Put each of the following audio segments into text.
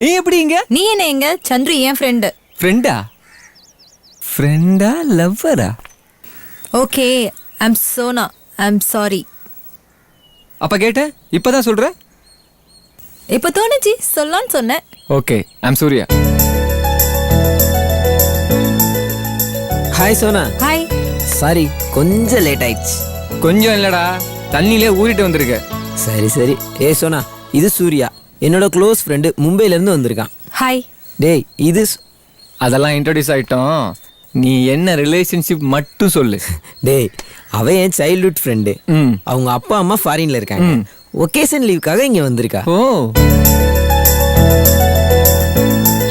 நீ எப்படி இங்க? நீ என்ன எங்க சந்துரு என் ஃப்ரெண்டு ஃப்ரெண்டா ஃப்ரெண்டா லவ்வரா okay I'm Sona I'm sorry அப்ப கேட்ட இப்பதான் சொல்ற? இப்போ தோணுச்சு சொல்லலான்னு சொன்னேன். Okay I'm Surya hi Sona hi sorry கொஞ்சம் லேட் ஆயிடுச்சு. கொஞ்சம் இல்லடா தண்ணியிலே ஊறிட்டு வந்திருக்க. சரி சரி. ஏ சோனா இது சூர்யா என்னோட க்ளோஸ் ஃப்ரெண்டு மும்பைல இருந்து வந்திருக்கான். ஹாய் டேய் இது அதெல்லாம் இன்ட்ரோடியூஸ் ஆயிட்டோம். நீ என்ன ரிலேஷன்ஷிப் மட்டும் சொல்லு. டேய் அவ என் சைல்ட்ஹுட் ஃப்ரெண்டு ம். அவங்க அப்பா அம்மா ஃபாரின்ல இருக்காங்க. ஒகேஷன் லீவுக்காக இங்க வந்திருக்கா. ஓ.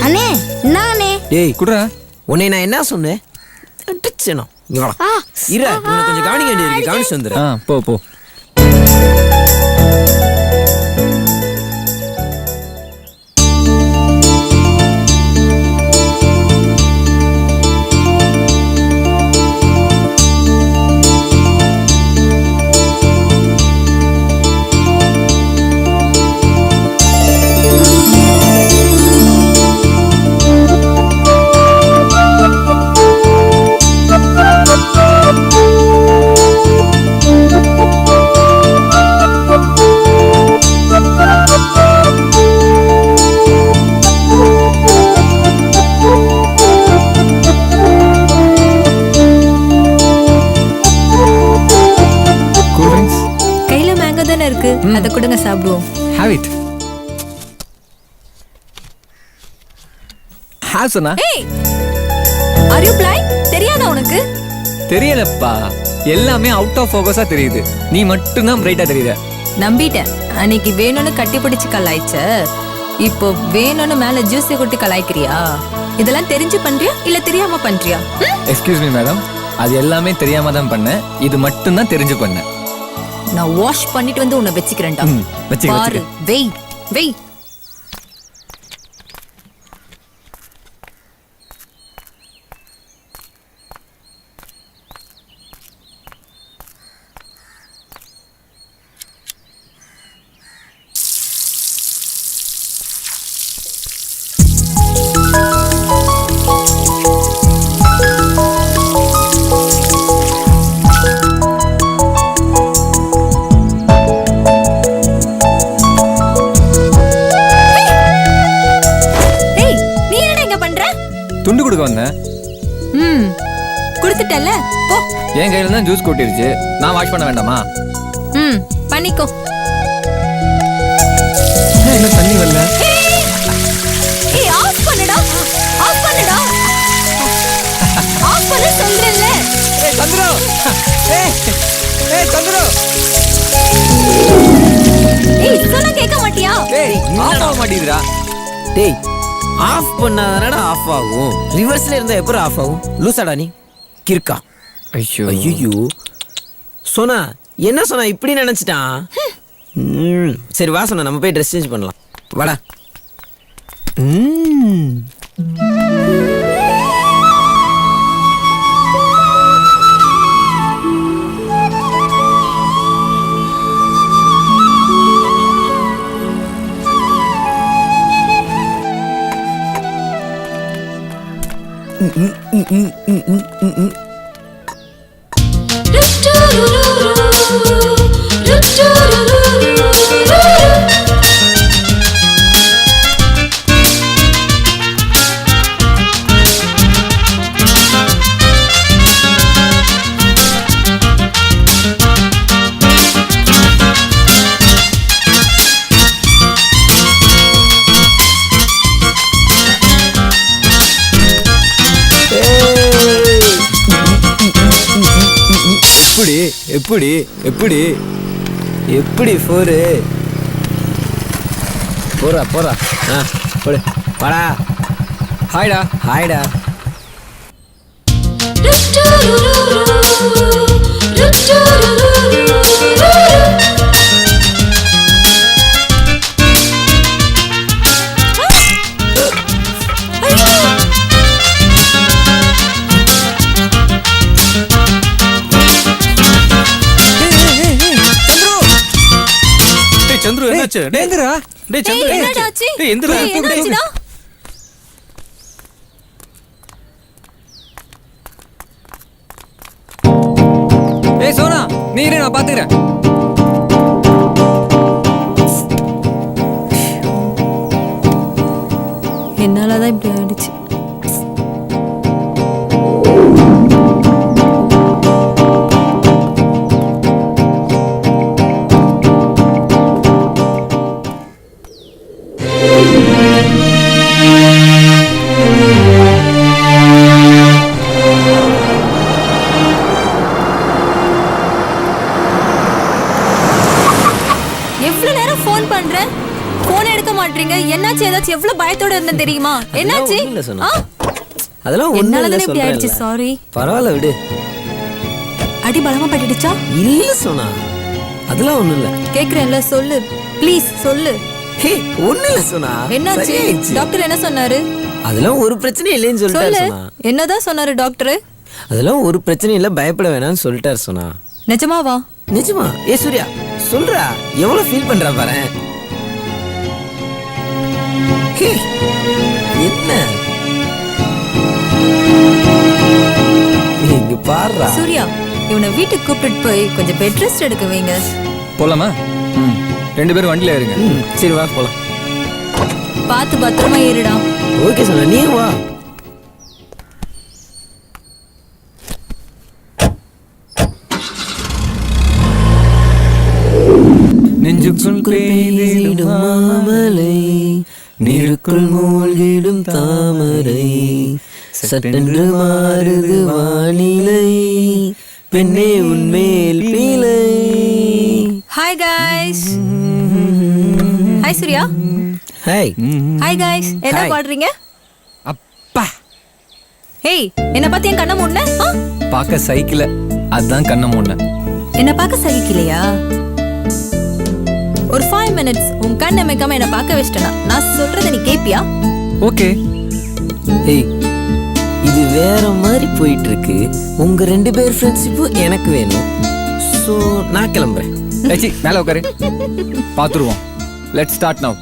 அண்ணே என்ன அண்ணே. டேய் குடுறா. உன்னை நான் என்ன சொன்னேன்? அடிச்சேனோ இங்க வா ஆ, இரு உன்னை கொஞ்சம் கவனிக்க வேண்டியது கவனிச்சு வந்துடுறேன் ஆ போ போ. இருக்கு. அதை கொடுங்க சாப்பிடுவோம். ஹேவ் இட் ஹேவ் சொன்னா ஏய் ஆர் யூ பிளைண்ட் தெரியாதா உனக்கு? தெரியலப்பா. எல்லாமே அவுட் ஆஃப் ஃபோக்கஸா தெரியுது. நீ மட்டும்தான் பிரைட்டா தெரியுத நம்பிட்டேன். அன்னைக்கு வேணும்னு கட்டி பிடிச்சு கலாய்ச்ச. இப்போ வேணும்னு மேல ஜூஸை கொட்டி கலாய்க்கிறியா? இதெல்லாம் தெரிஞ்சு பண்றியா? இல்ல தெரியாம பண்றியா? எக்ஸ்கியூஸ் மீ மேடம் அது எல்லாமே தெரியாம தான் பண்ணேன். இது மட்டும்தான் தெரிஞ்சு பண்ணேன். நான் வாஷ் பண்ணிட்டு வந்து உன்னை வச்சுக்கிறேன்டா. ம், வச்சுக்க, பாரு ம். கொடுத்துட்டல போ. என் கையில தான் ஜூஸ் கொட்டிருச்சு. நான் வாஷ் பண்ண வேண்டாமா? ம் பண்ணிக்கோ. என்ன இன்னும் தண்ணி வரல? ஏய், ஆஃப் பண்ணுடா. ஆஃப் பண்ணுடா. ஆஃப் பண்ண சொல்றேன்ல. ஏய் சந்திரு. ஏய் ஏய் சந்திரு. ஏய் சொன்னா கேட்க மாட்டியா? ஏய் ஆஃப் ஆக மாட்டேங்குதுடா. டேய் ஆஃப் பண்ணாதானடா ஆஃப் ஆகும். ரிவர்ஸ்ல இருந்தா எப்பறம் ஆஃப் ஆகும்? லூசாடா நீ. கிறுக்கா. ஐயோ. ஐயோ சோனா என்ன சொன்னா இப்படி நினைச்சிட்டான்? சரி வா சொன்னா நம்ம போய் ட்ரெஸ் சேஞ்ச் பண்ணலாம். வாடா. ம். எப்படி எப்படி? எப்படி? எப்படி ஃபோரு போறா போறா. ஆ போடு. வாடா. ஹாய்டா. ஹாய்டா. ஏய் சந்துரு என்னாச்சு டேய், ஏய், சந்திரா, என்னடா ஆச்சு? டேய், எந்திரா, என்னாச்சுடா? ஏய் சோனா நீ இரு நான் பாத்துக்கிறேன் பண்றேன் ஃபோன் எடுக்க மாட்டீங்க. என்னாச்சு? ஏதாச்சும் எவ்வளவு பயத்தோட இருந்தேன் தெரியுமா? என்னாச்சு? அதெல்லாம் என்னால தானே இப்படி ஆயிடுச்சு. சாரி பரவாயில்ல விடு. அடி பலமா பட்டுடுச்சா? இல்ல சொன்னா அதெல்லாம் ஒண்ணும் இல்ல. கேக்குறேன்ல சொல்லு. ப்ளீஸ் சொல்லு. ஹே ஒண்ணும் இல்ல சொன்னா என்னாச்சு. டாக்டர் என்ன சொன்னாரு? அதெல்லாம் ஒரு பிரச்சனையும் இல்லைன்னு சொல்லிட்டாரு என்னதான் சொன்னாரு டாக்டர் அதெல்லாம் ஒரு பிரச்சனையும் இல்ல பயப்பட வேணாம்னு சொல்லிட்டாரு சொன்னா நிஜமாவா? நிஜமா. ஏ சூர்யா சொல்றா. எவ்வளவு ஃபீல் பண்றா பாரு. என்ன? இங்க பாருடா. சூர்யா இவனை வீட்டுக்கு கூப்பிட்டுட்டு போய் கொஞ்சம் பெட் ரெஸ்ட் எடுக்க வைங்க. போலாமா? ரெண்டு பேரும் வண்டியில இருங்க. சரி வா போலாம். பார்த்து பத்திரமா ஏறுடா ஓகே சொன்னா நீ வா. நெஞ்சுக்குள் பெய்திடும் மாமலை. நீருக்குள் மூழ்கிடும் தாமரை சட்டென்று மாறுது வானிலை. பெண்ணே உன்மேல் பீலை hi guys hi Surya hi hi guys என்ன. பாடுறீங்க? அப்பா. ஏய் என்ன பார்த்து என் கண்ணை மூடன? பார்க்க சைக்கிள அதான் கண்ணை மூடினேன் என்ன பார்க்க சகிக்கலையா? ஒரு ஃபைவ் மினிட்ஸ் உன் கண் அமைக்காம என்ன பார்க்க வச்சிட்டனா? நான் சொல்றதை நீ கேப்பியா? ஓகே. ஏய் இது வேற மாதிரி போயிட்டு இருக்கு உங்க ரெண்டு பேர் ஃப்ரெண்ட்ஷிப்பும் எனக்கு வேணும். ஸோ நான் கிளம்புறேன். மேல உட்காரு. பாத்துருவோம் லெட் ஸ்டார்ட் நவ்